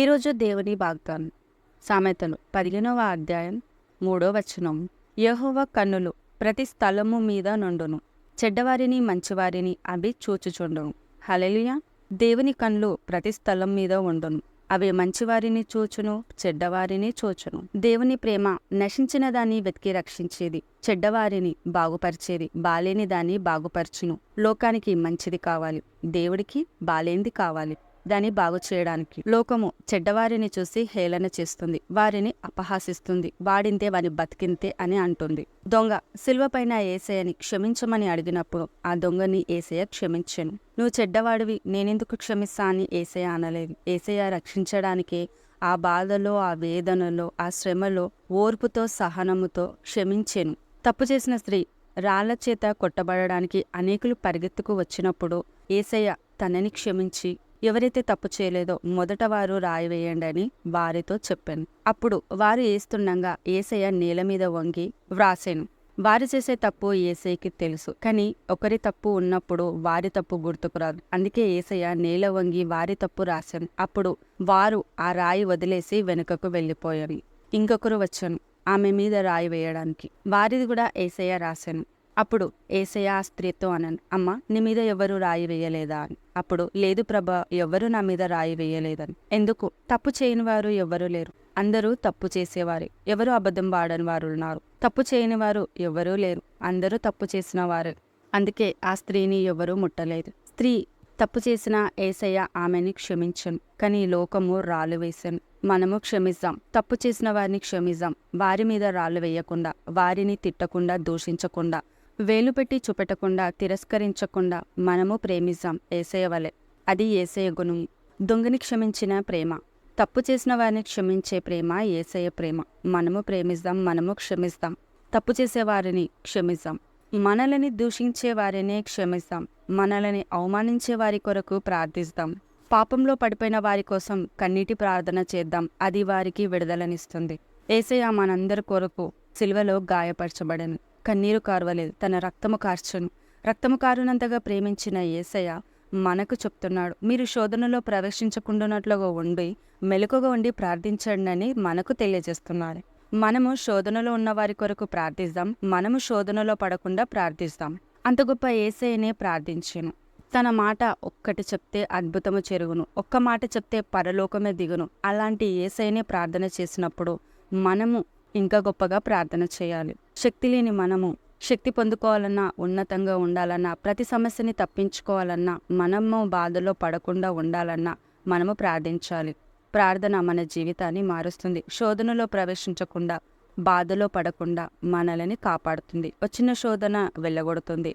ఈరోజు దేవుని వాగ్దానం. సామెతలు పదిహేనవ అధ్యాయం మూడో వచనం. యహోవ కన్నులు ప్రతి స్థలము మీద నుండును. చెడ్డవారిని మంచివారిని అవి చూచుచుండును. హలలియా దేవుని కన్నులు ప్రతి స్థలం మీద ఉండును. అవి మంచివారిని చూచును చెడ్డవారిని చూచును. దేవుని ప్రేమ నశించిన దాన్ని వెతికి రక్షించేది చెడ్డవారిని బాగుపరిచేది బాలేని దాన్ని బాగుపరచును. లోకానికి మంచిది కావాలి దేవుడికి బాలేంది కావాలి. దాన్ని బాగు చేయడానికి. లోకము చెడ్డవారిని చూసి హేళన చేస్తుంది. వారిని అపహాసిస్తుంది. వాడింతే వాని బతికింతే అని అంటుంది. దొంగ శిల్వపైన ఏసయ్యని క్షమించమని అడిగినప్పుడు ఆ దొంగని ఏసయ్య క్షమించను. నువ్వు చెడ్డవాడివి. నేనెందుకు క్షమిస్తా? అని ఏసయ్య అనలేదు. ఏసయ్య రక్షించడానికే ఆ బాధలో ఆ వేదనలో ఆ శ్రమలో ఓర్పుతో సహనముతో క్షమించెను. తప్పు చేసిన స్త్రీ రాళ్ళ చేత కొట్టబడడానికి అనేకులు పరిగెత్తుకు వచ్చినప్పుడు ఏసయ్య తనని క్షమించి ఎవరైతే తప్పు చేయలేదో మొదట వారు రాయి వేయండి అని వారితో చెప్పాను. అప్పుడు వారు వేస్తుండగా ఏసయ్య నేల మీద వంగి వ్రాసాను. వారు చేసే తప్పు ఏసైకి తెలుసు కానీ ఒకరి తప్పు ఉన్నప్పుడు వారి తప్పు గుర్తుకురాదు అందుకే ఏసయ్య నేల వంగి వారి తప్పు రాశాను. అప్పుడు వారు ఆ రాయి వదిలేసి వెనుకకు వెళ్ళిపోయారు. ఇంకొకరు వచ్చాను ఆమె మీద రాయి వేయడానికి. వారిది కూడా ఏసయ్య రాశాను. అప్పుడు ఏసయ్య ఆ స్త్రీతో అనను అమ్మ నీ మీద ఎవరు రాయి వేయలేదా? అని అప్పుడు లేదు ప్రభ ఎవరు నా మీద రాయి వేయలేదని. ఎందుకు? తప్పు చేయని వారు ఎవరు లేరు. అందరూ తప్పు చేసేవారే. ఎవరు అబద్ధం వాడని వారు ఉన్నారు. తప్పు చేయని వారు ఎవరూ లేరు. అందరూ తప్పు చేసిన వారు. అందుకే ఆ స్త్రీని ఎవరూ ముట్టలేదు. స్త్రీ తప్పు చేసిన ఏసయ్య ఆమెని క్షమించను కానీ లోకము రాళ్ళు వేశాను మనము క్షమిస్తాం. తప్పు చేసిన వారిని క్షమిస్తాం. వారి మీద రాళ్ళు వేయకుండా వారిని తిట్టకుండా దూషించకుండా. వేలు పెట్టి చూపెట్టకుండా తిరస్కరించకుండా మనము ప్రేమిస్తాం ఏసయ్య వలె. అది ఏసయ్య గుణం. దొంగని క్షమించిన ప్రేమ. తప్పు చేసిన వారిని క్షమించే ప్రేమ ఏసయ్య ప్రేమ. మనము ప్రేమిస్తాం మనము క్షమిస్తాం. తప్పు చేసే వారిని మనలని దూషించే వారిని క్షమిస్తాం. మనలని అవమానించే వారి కొరకు ప్రార్థిస్తాం. పాపంలో పడిపోయిన వారి కోసం కన్నీటి ప్రార్థన చేద్దాం. అది వారికి విడుదలనిస్తుంది. ఏసయ్య మనందరి కొరకు సిల్వలో గాయపరచబడను. కన్నీరు కార్వలేదు. తన రక్తము కార్చను. రక్తము కారునంతగా ప్రేమించిన ఏసయ్య మనకు చెప్తున్నాడు మీరు శోధనలో ప్రవేశించకుండానట్లుగా ఉండి మెలకుగా ఉండి ప్రార్థించండి అని మనకు తెలియజేస్తున్నాడు మనము శోధనలో ఉన్న వారి కొరకు ప్రార్థిస్తాం మనము శోధనలో పడకుండా ప్రార్థిస్తాం. అంత గొప్ప ఏసయ్యనే ప్రార్థించాను. తన మాట ఒక్కటి చెప్తే అద్భుతము చెరుగును. ఒక్క మాట చెప్తే పరలోకమే దిగును. అలాంటి ఏసైనే ప్రార్థన చేసినప్పుడు మనము ఇంకా గొప్పగా ప్రార్థన చేయాలి. శక్తి లేని మనము శక్తి పొందుకోవాలన్నా ఉన్నతంగా ఉండాలన్నా ప్రతి సమస్యని తప్పించుకోవాలన్నా మనము బాధలో పడకుండా ఉండాలన్నా మనము ప్రార్థించాలి. ప్రార్థన మన జీవితాన్ని మారుస్తుంది. శోధనలో ప్రవేశించకుండా బాధలో పడకుండా మనల్ని కాపాడుతుంది. వచ్చిన శోధన వెళ్ళగొడుతుంది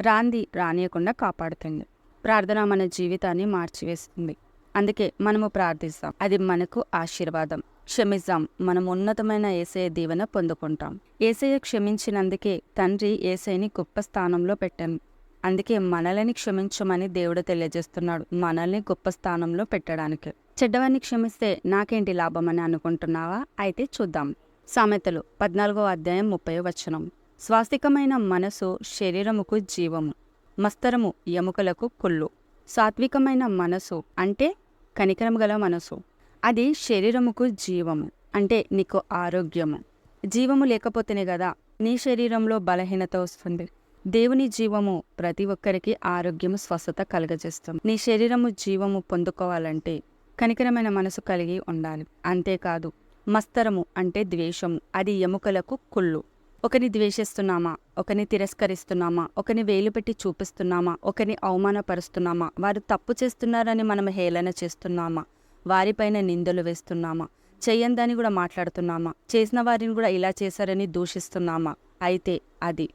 రాంది రానియకుండా కాపాడుతుంది. ప్రార్థన మన జీవితాన్ని మార్చివేస్తుంది. అందుకే మనము ప్రార్థిస్తాం. అది మనకు ఆశీర్వాదం. క్షమిస్తాం మనం ఉన్నతమైన ఏసయ దీవెన పొందుకుంటాం. ఏసయ్య క్షమించినందుకే తండ్రి ఏసైని గొప్ప స్థానంలో పెట్టాను. అందుకే మనల్ని క్షమించమని దేవుడు తెలియజేస్తున్నాడు మనల్ని గొప్ప స్థానంలో పెట్టడానికి. చెడ్డవాన్ని క్షమిస్తే నాకేంటి లాభం అని అనుకుంటున్నావా? అయితే చూద్దాం. సామెతలు పద్నాలుగో అధ్యాయం ముప్పై వచనం. స్వాస్థికమైన మనసు శరీరముకు జీవము మస్తరము ఎముకలకు కుళ్ళు. సాత్వికమైన మనసు అంటే కనికరం గల మనసు. అది శరీరముకు జీవము అంటే నీకు ఆరోగ్యము. జీవము లేకపోతేనే కదా నీ శరీరంలో బలహీనత వస్తుంది. దేవుని జీవము ప్రతి ఒక్కరికి ఆరోగ్యము స్వస్థత కలుగజేస్తుంది. నీ శరీరము జీవము పొందుకోవాలంటే కనికరమైన మనసు కలిగి ఉండాలి. అంతేకాదు మస్తరము అంటే ద్వేషము అది ఎముకలకు కుళ్ళు. ఒకని ద్వేషిస్తున్నామా? ఒకరిని తిరస్కరిస్తున్నామా? ఒకని వేలు పెట్టి చూపిస్తున్నామా? ఒకరిని అవమానపరుస్తున్నామా? వారు తప్పు చేస్తున్నారని మనం హేళన చేస్తున్నామా? వారిపైన నిందలు వేస్తున్నామా? చెయ్యందని కూడా మాట్లాడుతున్నామా? చేసిన వారిని కూడా ఇలా చేశారని దూషిస్తున్నామా? అయితే అది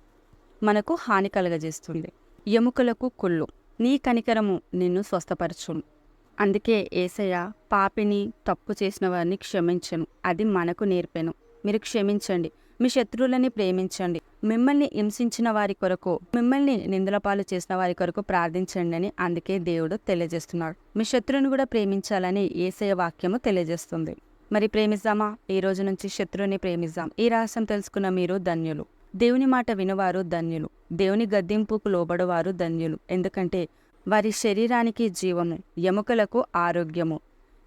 మనకు హాని కలగజేస్తుంది. ఎముకలకు కుళ్ళు. నీ కనికరము నిన్ను స్వస్థపరచును. అందుకే ఏసయ్య పాపిని తప్పు చేసిన వారిని క్షమించను. అది మనకు నేర్పాను. మీరు క్షమించండి. మీ శత్రువులని ప్రేమించండి. మిమ్మల్ని హింసించిన వారి కొరకు మిమ్మల్ని నిందలపాలు చేసిన వారి కొరకు ప్రార్థించండి అని అందుకే దేవుడు తెలియజేస్తున్నాడు. మీ శత్రువుని కూడా ప్రేమించాలని ఏసయ వాక్యము తెలియజేస్తుంది. మరి ప్రేమిద్దామా? ఈ రోజు నుంచి శత్రువుని ప్రేమిద్దాం. ఈ రహస్యం తెలుసుకున్న మీరు ధన్యులు. దేవుని మాట వినవారు ధన్యులు. దేవుని గద్దింపుకు లోబడువారు ధన్యులు. ఎందుకంటే వారి శరీరానికి జీవము ఎముకలకు ఆరోగ్యము.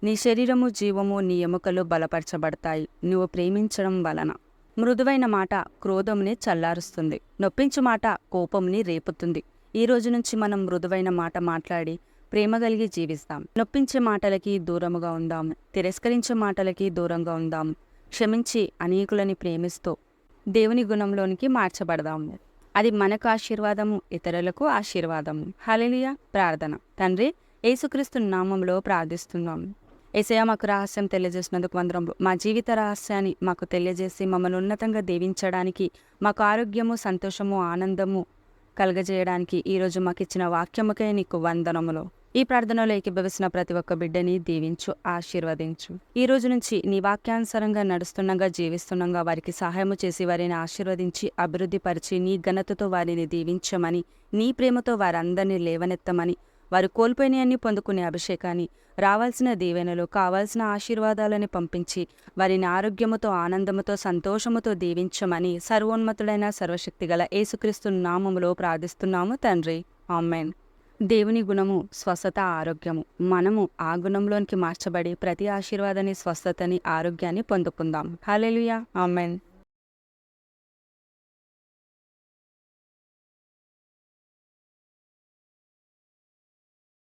నీ శరీరము జీవము నీ ఎముకలు బలపరచబడతాయి. నువ్వు ప్రేమించడం వలన. మృదువైన మాట క్రోధంని చల్లారుస్తుంది. నొప్పించు మాట కోపంని రేపుతుంది. ఈ రోజు నుంచి మనం మృదువైన మాట మాట్లాడి ప్రేమ కలిగి జీవిస్తాం. నొప్పించే మాటలకి దూరముగా ఉందాం తిరస్కరించే మాటలకి దూరంగా ఉందాం క్షమించి అనేకులని ప్రేమిస్తూ దేవుని గుణంలోనికి మార్చబడదాం అది మనకు ఆశీర్వాదము ఇతరులకు ఆశీర్వాదము. హలలియ ప్రార్థన. తండ్రి యేసుక్రీస్తు నామంలో ప్రార్థిస్తున్నాం. ఏసయ మాకు రహస్యం తెలియజేసినందుకు వందరం. మా జీవిత రహస్యాన్ని మాకు తెలియజేసి మమ్మల్ని ఉన్నతంగా దీవించడానికి మాకు ఆరోగ్యము సంతోషము ఆనందము కలగజేయడానికి ఈరోజు మాకు ఇచ్చిన వాక్యముకే నీకు వందనములు. ఈ ప్రార్థనలో ఏకీభవిస్తున్న ప్రతి ఒక్క బిడ్డని దీవించు ఆశీర్వదించు. ఈ రోజు నుంచి నీ వాక్యానుసారంగా నడుస్తుండగా జీవిస్తుండగా వారికి సహాయము చేసి వారిని ఆశీర్వదించి అభివృద్ధి పరిచి నీ ఘనతతో వారిని దీవించమని నీ ప్రేమతో వారందరినీ లేవనెత్తమని వారు కోల్పోయినవన్నీ పొందుకునే అభిషేకాన్ని రావాల్సిన దీవెనలు కావాల్సిన ఆశీర్వాదాలని పంపించి వారిని ఆరోగ్యముతో ఆనందముతో సంతోషముతో దీవించమని సర్వోన్నతుడైన సర్వశక్తిగల యేసుక్రీస్తు నామములో ప్రార్థిస్తున్నాము తండ్రి. ఆమెన్. దేవుని గుణము స్వస్థత ఆరోగ్యము. మనము ఆ గుణంలోనికి మార్చబడి ప్రతి ఆశీర్వాదాన్ని స్వస్థతని ఆరోగ్యాన్ని పొందుకుందాం. హల్లెలూయా. ఆమెన్.